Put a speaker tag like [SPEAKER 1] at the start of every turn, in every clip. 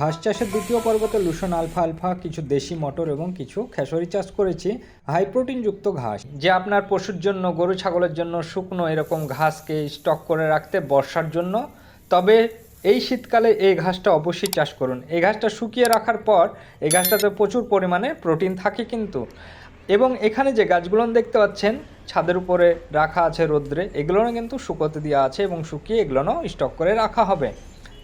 [SPEAKER 1] ঘাস চাষের দ্বিতীয় পর্বতে লুসন, আলফা আলফা, কিছু দেশি মটর এবং কিছু খেসরি চাষ করেছি। হাই প্রোটিনযুক্ত ঘাস। যে আপনার পশুর জন্য, গরু ছাগলের জন্য শুকনো এরকম ঘাসকে স্টক করে রাখতে বর্ষার জন্য, তবে এই শীতকালে এই ঘাসটা অবশ্যই চাষ করুন। এই ঘাসটা শুকিয়ে রাখার পর এই ঘাসটাতে প্রচুর পরিমাণে প্রোটিন থাকে কিন্তু। এবং এখানে যে গাছগুলো দেখতে পাচ্ছেন, ছাদের উপরে রাখা আছে রোদ্রে, এগুলোও কিন্তু শুকোতে দেওয়া আছে এবং শুকিয়ে এগুলোও স্টক করে রাখা হবে।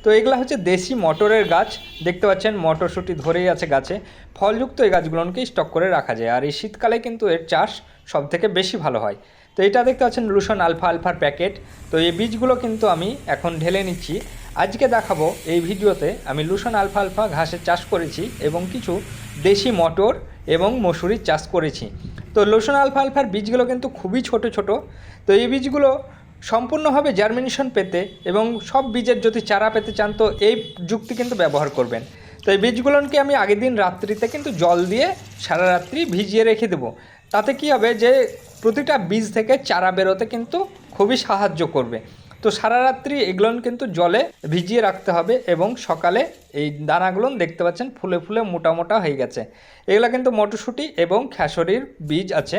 [SPEAKER 1] তো এগুলো হচ্ছে দেশি মটরের গাছ। দেখতে পাচ্ছেন, মটরশুঁটি ধরেই আছে গাছে। ফলযুক্ত এই গাছগুলোকে স্টক করে রাখা যায়। আর এই শীতকালে কিন্তু এর চাষ সব থেকে বেশি ভালো হয়। তো এটা দেখতে পাচ্ছেন লুসন আলফা আলফার প্যাকেট। তো এই বীজগুলো কিন্তু আমি এখন ঢেলে নিচ্ছি। আজকে দেখাবো এই ভিডিওতে আমি লুসন আলফা আলফা ঘাসের চাষ করেছি এবং কিছু দেশি মটর এবং মসুরির চাষ করেছি। তো লুসন আলফা আলফার বীজগুলো কিন্তু খুবই ছোট ছোট। তো এই বীজগুলো সম্পূর্ণভাবে জার্মিনেশন পেতে এবং সব বীজের যদি চারা পেতে চান, তো এই যুক্তি কিন্তু ব্যবহার করবেন। তো এই বীজগুলোকে আমি আগের দিন রাত্রিতে কিন্তু জল দিয়ে সারা রাত্রি ভিজিয়ে রেখে দেবো। তাতে কি হবে যে প্রতিটা বীজ থেকে চারা বেরোতে কিন্তু খুবই সাহায্য করবে। তো সারা রাত্রি এগুলো কিন্তু জলে ভিজিয়ে রাখতে হবে এবং সকালে এই দানাগুলো দেখতে পাচ্ছেন, ফুলে ফুলে মোটা মোটা হয়ে গেছে। এগুলো কিন্তু মটরশুঁটি এবং খেসরির বীজ আছে।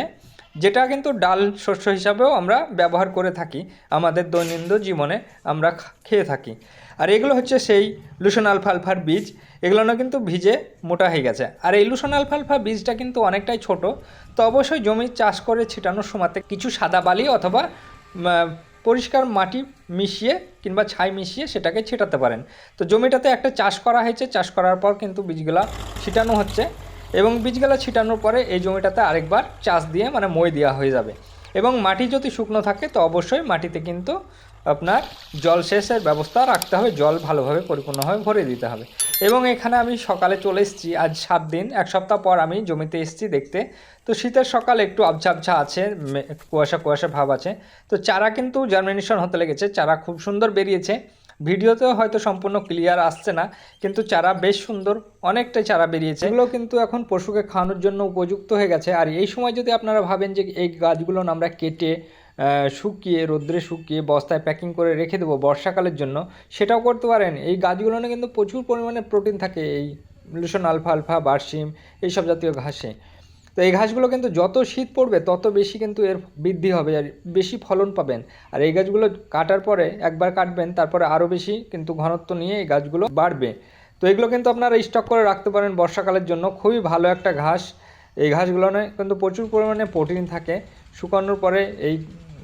[SPEAKER 1] যেটা কিন্তু ডাল শস্য হিসাবেও আমরা ব্যবহার করে থাকি, আমাদের দৈনন্দিন জীবনে আমরা খেয়ে থাকি। আর এগুলো হচ্ছে সেই লুসন আলফা আলফার বীজ, এগুলো না কিন্তু ভিজে মোটা হয়ে গেছে। আর এই লুসন আলফা আলফা বীজটা কিন্তু অনেকটাই ছোট, তো অবশ্যই জমি চাষ করে ছিটানোর সময়তে কিছু সাদা বালি অথবা পরিষ্কার মাটি মিশিয়ে কিংবা ছাই মিশিয়ে সেটাকে ছিটাতে পারেন। তো জমিটাতে একটা চাষ করা হয়েছে, চাষ করার পর কিন্তু বীজগুলা ছিটানো হচ্ছে। এবং বীজগুলা ছিটানোর পরে এই জমিটাতে আরেকবার চাষ দিয়ে মানে মই দেওয়া হয়ে যাবে। এবং মাটি যদি শুকনো থাকে, তো অবশ্যই মাটিতে কিন্তু আপনার জলসেচের ব্যবস্থা রাখতে হবে, জল ভালোভাবে পরিপূর্ণভাবে ভরে দিতে হবে। এবং এখানে আমি সকালে চলে এসেছি, আজ সাত দিন, এক সপ্তাহ পর আমি জমিতে এসেছি দেখতে। তো শীতের সকাল একটু আবছা আবছা আছে কুয়াশা কুয়াশা ভাব আছে। তো চারা কিন্তু জার্মিনেশন হতে লেগেছে, চারা খুব সুন্দর বেরিয়েছে। ভিডিওতেও হয়তো সম্পূর্ণ ক্লিয়ার আসছে না, কিন্তু চারা বেশ সুন্দর, অনেকটাই চারা বেরিয়েছে। এগুলো কিন্তু এখন পশুকে খাওয়ানোর জন্য উপযুক্ত হয়ে গেছে। আর এই সময় যদি আপনারা ভাবেন যে এই গাছগুলো আমরা কেটে শুকিয়ে, রোদ্রে শুকিয়ে বস্তায় প্যাকিং করে রেখে দেবো বর্ষাকালের জন্য, সেটাও করতে পারেন। এই গাছগুলোনে কিন্তু প্রচুর পরিমাণে প্রোটিন থাকে, এই লুসন আলফা আলফা বার্সিম এইসব জাতীয় ঘাসে। তো এই ঘাসগুলো কিন্তু যত শীত পড়বে, তত বেশি কিন্তু এর বৃদ্ধি হবে আর বেশি ফলন পাবেন। আর এই গাছগুলো কাটার পরে একবার কাটবেন, তারপরে আরও বেশি কিন্তু ঘনত্ব নিয়ে এই গাছগুলো বাড়বে। তো এগুলো কিন্তু আপনারা স্টক করে রাখতে পারেন বর্ষাকালের জন্য। খুবই ভালো একটা ঘাস। এই ঘাসগুলো কিন্তু প্রচুর পরিমাণে প্রোটিন থাকে। শুকানোর পরে এই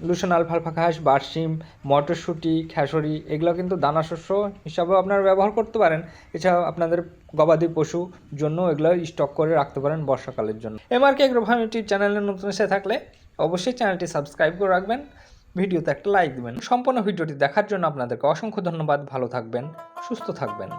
[SPEAKER 1] লুসন আলফালফা ঘাস, বার্সিম, মটরশুঁটি খেসরি এগুলো কিন্তু দানা শস্য হিসাবেও আপনারা ব্যবহার করতে পারেন। এছাড়াও আপনাদের গবাদি পশু জন্য এগুলো স্টক করে রাখতে পারেন বর্ষাকালের জন্য। এমআরকে এগ্রোফার্ম ইউটিউব চ্যানেলে নতুন এসে থাকলে অবশ্যই চ্যানেলটি সাবস্ক্রাইব করে রাখবেন, ভিডিওতে একটা লাইক দেবেন। সম্পূর্ণ ভিডিওটি দেখার জন্য আপনাদেরকে অসংখ্য ধন্যবাদ, ভালো থাকবেন, সুস্থ থাকবেন।